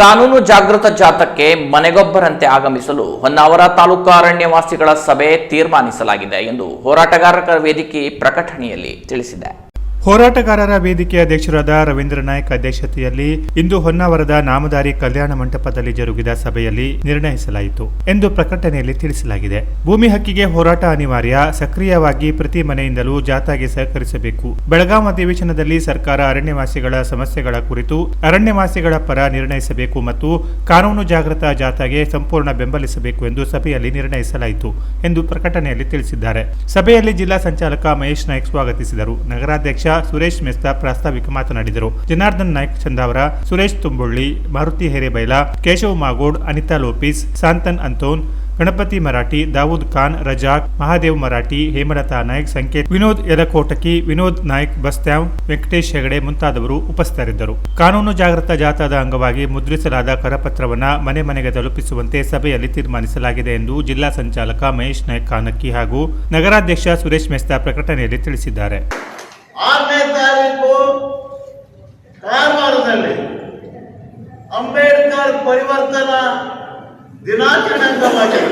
ಕಾನೂನು ಜಾಗೃತ ಜಾಥಾಕ್ಕೆ ಮನೆಗೊಬ್ಬರಂತೆ ಆಗಮಿಸಲು ಹೊನ್ನಾವರ ತಾಲೂಕು ಅರಣ್ಯವಾಸಿಗಳ ಸಭೆ ತೀರ್ಮಾನಿಸಲಾಗಿದೆ ಎಂದು ಹೋರಾಟಗಾರರ ವೇದಿಕೆ ಪ್ರಕಟಣೆಯಲ್ಲಿ ತಿಳಿಸಿದೆ. ಹೋರಾಟಗಾರರ ವೇದಿಕೆ ಅಧ್ಯಕ್ಷರಾದ ರವೀಂದ್ರ ನಾಯ್ಕ ಅಧ್ಯಕ್ಷತೆಯಲ್ಲಿ ಇಂದು ಹೊನ್ನಾವರದ ನಾಮದಾರಿ ಕಲ್ಯಾಣ ಮಂಟಪದಲ್ಲಿ ಜರುಗಿದ ಸಭೆಯಲ್ಲಿ ನಿರ್ಣಯಿಸಲಾಯಿತು ಎಂದು ಪ್ರಕಟಣೆಯಲ್ಲಿ ತಿಳಿಸಲಾಗಿದೆ. ಭೂಮಿ ಹಕ್ಕಿಗೆ ಹೋರಾಟ ಅನಿವಾರ್ಯ, ಸಕ್ರಿಯವಾಗಿ ಪ್ರತಿ ಮನೆಯಿಂದಲೂ ಜಾಥಾಗೆ ಸಹಕರಿಸಬೇಕು. ಬೆಳಗಾಂ ಅಧಿವೇಶನದಲ್ಲಿ ಸರ್ಕಾರ ಅರಣ್ಯವಾಸಿಗಳ ಸಮಸ್ಯೆಗಳ ಕುರಿತು ಅರಣ್ಯವಾಸಿಗಳ ಪರ ನಿರ್ಣಯಿಸಬೇಕು ಮತ್ತು ಕಾನೂನು ಜಾಗೃತ ಜಾಥಾಗೆ ಸಂಪೂರ್ಣ ಬೆಂಬಲಿಸಬೇಕು ಎಂದು ಸಭೆಯಲ್ಲಿ ನಿರ್ಣಯಿಸಲಾಯಿತು ಎಂದು ಪ್ರಕಟಣೆಯಲ್ಲಿ ತಿಳಿಸಿದ್ದಾರೆ. ಸಭೆಯಲ್ಲಿ ಜಿಲ್ಲಾ ಸಂಚಾಲಕ ಮಹೇಶ್ ನಾಯ್ಕ್ ಸ್ವಾಗತಿಸಿದರು. ನಗರಾಧ್ಯಕ್ಷ ಸುರೇಶ್ ಮೆಸ್ತಾ ಪ್ರಾಸ್ತಾವಿಕ ಮಾತನಾಡಿದರು. ಜನಾರ್ದನ್ ನಾಯ್ಕ್ ಚಂದಾವರ ಸುರೇಶ್ ತುಂಬುಳ್ಳಿ, ಮಾರುತಿ ಹಿರೇಬೈಲ, ಕೇಶವ್ ಮಾಗೋಡ್, ಅನಿತಾ ಲೋಪಿಸ್, ಸಾಂತನ್ ಅಂತೋನ್, ಗಣಪತಿ ಮರಾಠಿ, ದಾವೂದ್ ಖಾನ್ ರಜಾಕ್ ಮಹಾದೇವ್ ಮರಾಠಿ, ಹೇಮಲತಾ ನಾಯ್ಕ್, ಸಂಕೇತ್, ವಿನೋದ್ ಯಲಕೋಟಕಿ ವಿನೋದ್ ನಾಯ್ಕ್, ಬಸ್ತ್ಯಾವ್, ವೆಂಕಟೇಶ್ ಹೆಗಡೆ ಮುಂತಾದವರು ಉಪಸ್ಥಿತರಿದ್ದರು. ಕಾನೂನು ಜಾಗೃತ ಜಾಥಾದ ಅಂಗವಾಗಿ ಮುದ್ರಿಸಲಾದ ಕರಪತ್ರವನ್ನ ಮನೆ ಮನೆಗೆ ತಲುಪಿಸುವಂತೆ ಸಭೆಯಲ್ಲಿ ತೀರ್ಮಾನಿಸಲಾಗಿದೆ ಎಂದು ಜಿಲ್ಲಾ ಸಂಚಾಲಕ ಮಹೇಶ್ ನಾಯ್ಕ್ ಕಾನಕ್ಕಿ ಹಾಗೂ ನಗರಾಧ್ಯಕ್ಷ ಸುರೇಶ್ ಮೆಸ್ತಾ ಪ್ರಕಟಣೆಯಲ್ಲಿ ತಿಳಿಸಿದ್ದಾರೆ. ಆರನೇ ತಾರೀಕು ಕಾರವಾರದಲ್ಲಿ ಅಂಬೇಡ್ಕರ್ ಪರಿವರ್ತನಾ ದಿನಾಚರಣೆ ಅಂಗವಾಗಿ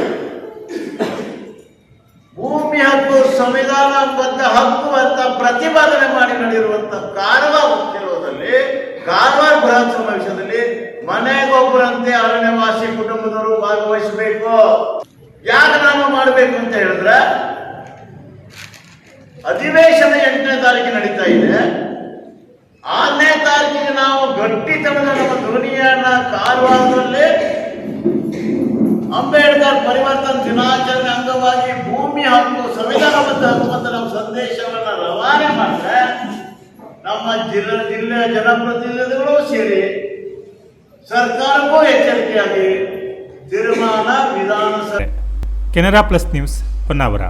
ಭೂಮಿ ಹಕ್ಕು ಸಂವಿಧಾನಬದ್ಧ ಹಕ್ಕು ಅಂತ ಪ್ರತಿಪಾದನೆ ಮಾಡಿ ನಡೆಯುವಂತ ಕಾರವಾರ ಉದ್ಯೋಗದಲ್ಲಿ ಕಾರವಾರ ಬೃಹತ್ ಸಮಾವೇಶದಲ್ಲಿ ಮನೆಗೊಬ್ಬರಂತೆ ಅರಣ್ಯವಾಸಿ ಕುಟುಂಬದವರು ಭಾಗವಹಿಸಬೇಕು. ಅಧಿವೇಶನ ಎಂಟನೇ ತಾರೀಕು ನಡೀತಾ ಇದೆ. ಆರನೇ ತಾರೀಕಿಗೆ ನಾವು ಗಟ್ಟಿತನದ ನಮ್ಮ ಧ್ವನಿಯನ್ನ ಕಾರವಾರದಲ್ಲಿ ಅಂಬೇಡ್ಕರ್ ಪರಿವರ್ತನ ದಿನಾಚರಣೆ ಅಂಗವಾಗಿ ಭೂಮಿ ಹಕ್ಕು ಸಂವಿಧಾನಬದ್ಧ ಹಕ್ಕು ಅಂತ ನಮ್ಮ ಸಂದೇಶವನ್ನ ರವಾನೆ ಮಾಡಿದ್ರೆ ನಮ್ಮ ಜಿಲ್ಲೆ, ಜಿಲ್ಲೆಯ ಜನಪ್ರತಿನಿಧಿಗಳು ಸೇರಿ ಸರ್ಕಾರಕ್ಕೂ ಎಚ್ಚರಿಕೆಯಾಗಿ ತೀರ್ಮಾನ ವಿಧಾನಸಭೆ ಕೆನರಾ ಪ್ಲಸ್ ನ್ಯೂಸ್ ಹೊನ್ನಾವರ.